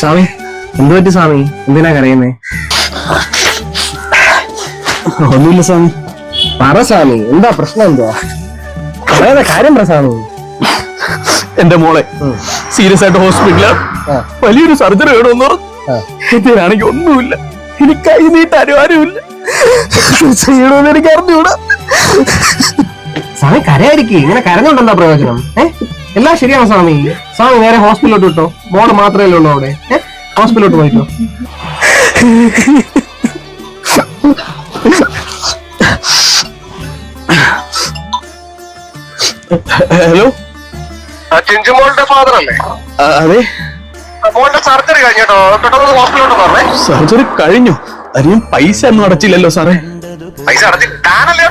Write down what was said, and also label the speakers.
Speaker 1: സ്വാമി എന്തു പറ്റി സ്വാമി? എന്തിനാ കരയുന്നേ?
Speaker 2: ഒന്നുമില്ല സ്വാമി.
Speaker 1: പറ സ്വാമി എന്താ പ്രശ്നം എന്തുവാ പറയുന്ന കാര്യം പറ സ്വാമി.
Speaker 2: എന്റെ മോളെ സീരിയസ് ആയിട്ട് ഹോസ്പിറ്റലിൽ. വലിയൊരു സർജറി വേണമെന്ന് പറഞ്ഞു. ഇതിനാണെങ്കിൽ ഒന്നുമില്ല. എനിക്ക് കൈ നീട്ട് ആരുമില്ല. ചെയ്യണമെന്ന് എനിക്ക് അറിഞ്ഞൂടാ
Speaker 1: സ്വാമി കരയായിരിക്കും ഇങ്ങനെ കരഞ്ഞോണ്ടെന്താ പ്രയോജനം? ഏ? എല്ലാം ശരിയാണ് സ്വാമി? സ്വാമി നേരെ ഹോസ്പിറ്റലിലോട്ട് വിട്ടോ. മോൾ മാത്രമേ ഉള്ളൂ അവിടെ. ഹോസ്പിറ്റലിലോട്ട് പോയിട്ടോ.
Speaker 2: ഹലോ?
Speaker 3: ചിഞ്ചുമോളുടെ ഫാദർ അല്ലേ?
Speaker 2: അതെ.
Speaker 3: മോളുടെ സർജറി കഴിഞ്ഞോ പെട്ടെന്ന് ഹോസ്പിറ്റലിലോട്ട് പറഞ്ഞേ
Speaker 2: സർജറി കഴിഞ്ഞു. അതിന് പൈസ ഒന്നും അടച്ചില്ലല്ലോ സാറേ.
Speaker 3: പൈസ അടച്ചില്ല. താനല്ലേ